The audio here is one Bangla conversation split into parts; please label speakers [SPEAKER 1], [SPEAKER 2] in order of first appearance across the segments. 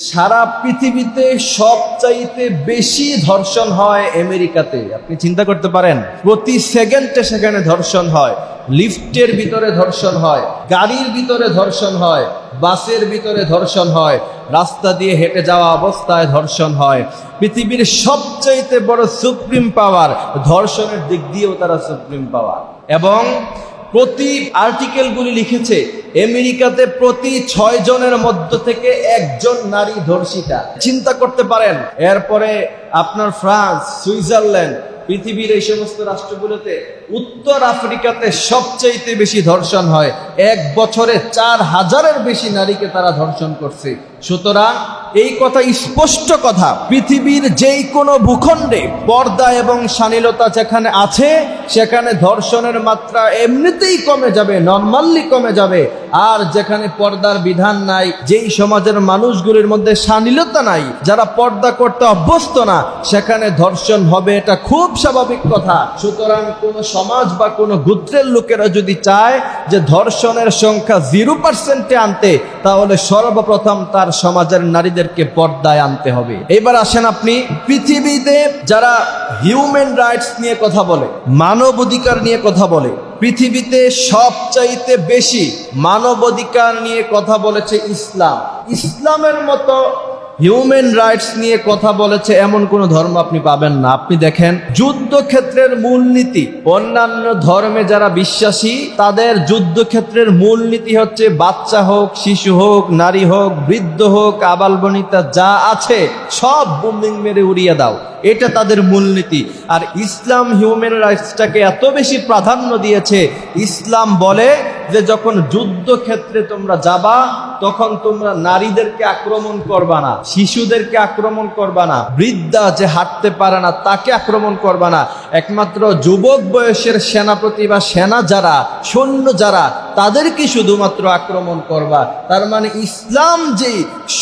[SPEAKER 1] সারা পৃথিবীতে সবচাইতে বেশি ধর্ষণ হয় আমেরিকাতে। আপনি চিন্তা করতে পারেন, প্রতি সেকেন্ডে সেখানে ধর্ষণ হয়, লিফটের ভিতরে ধর্ষণ হয়, গাড়ির ভিতরে ধর্ষণ হয়, বাসের ভিতরে ধর্ষণ হয়, রাস্তা দিয়ে হেঁটে যাওয়া অবস্থায় ধর্ষণ হয়। পৃথিবীর সবচাইতে বড় সুপ্রিম পাওয়ার ধর্ষণের দিক দিয়েও তারা সুপ্রিম পাওয়ার। এবং প্রতি আর্টিকেলগুলি লিখেছে, আমেরিকাতে প্রতি ছয় জনের মধ্য থেকে একজন নারী ধর্ষিতা। চিন্তা করতে পারেন, এরপরে আপনার ফ্রান্স, সুইজারল্যান্ড পৃথিবীর এই সমস্ত রাষ্ট্রগুলোতে উত্তর আফ্রিকাতে সবচাইতে বেশি ধর্ষণ হয়। এক বছরে চার হাজারের বেশি নারীকে তারা ধর্ষণ করছে। সুতরাং এই কথা স্পষ্ট কথা, পৃথিবীর যেই কোনো ভূখণ্ডে, পর্দা এবং শালীলতা যেখানে আছে, সেখানে ধর্ষণের মাত্রা এমনিতেই কমে যাবে, নর্মালি কমে যাবে। আর যেখানে পর্দার বিধান নাই, যেই সমাজের মানুষগুলির মধ্যে শালীলতা নাই, যারা পর্দা করতে অভ্যস্ত না, সেখানে ধর্ষণ হবে এটা খুব স্বাভাবিক কথা। সুতরাং কোন সমাজ বা কোন গোত্রের লোকেরা যদি চায় যে ধর্ষণের সংখ্যা জিরো পার্সেন্টে আনতে, তাহলে সর্বপ্রথম তার সমাজের নারীদেরকে পর্দায় আনতে হবে। এবার আসেন আপনি পৃথিবীতে যারা হিউম্যান রাইটস নিয়ে কথা বলে, মানব অধিকার নিয়ে কথা বলে, পৃথিবীতে সবচাইতে বেশি মানবাধিকার নিয়ে কথা বলেছে ইসলাম। ইসলামের মতো হিউম্যান রাইটস নিয়ে কথা বলেছে, এমন কোন ধর্ম আপনি পাবেন না। আপনি দেখেন, যুদ্ধক্ষেত্রের মূলনীতি, অন্যান্য ধর্মে যারা বিশ্বাসী, তাদের যুদ্ধক্ষেত্রের মূলনীতি হচ্ছে বাচ্চা হোক, শিশু হোক, নারী হোক, বৃদ্ধ হোক আবাল বনিতা যা আছে, সব বুমিং মেরে উড়িয়ে দাও। এটা তাদের মূলনীতি। আর ইসলাম হিউম্যান রাইটসটাকে এত বেশি প্রাধান্য দিয়েছে, ইসলাম বলে যে যখন যুদ্ধক্ষেত্রে তোমরা যাবা তখন তোমরা নারীদেরকে আক্রমণ করবা না, শিশুদেরকে আক্রমণ করবা না, বৃদ্ধা যে হাঁটতে পারে না তাকে আক্রমণ করবা না। একমাত্র যুবক বয়সের সেনাপতি বা সেনা যারা, সৈন্য যারা, তাদেরকে শুধুমাত্র আক্রমণ করবা। তার মানে ইসলাম যে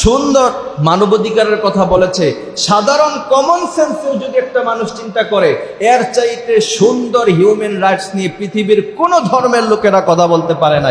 [SPEAKER 1] সুন্দর মানবাধিকারের কথা বলেছে, সাধারণ কমন সেন্সেও যদি একটা মানুষ চিন্তা করে, এর চাইতে সুন্দর হিউম্যান রাইটস নিয়ে পৃথিবীর কোনো ধর্মের লোকেরা কথা বলতে পারে না।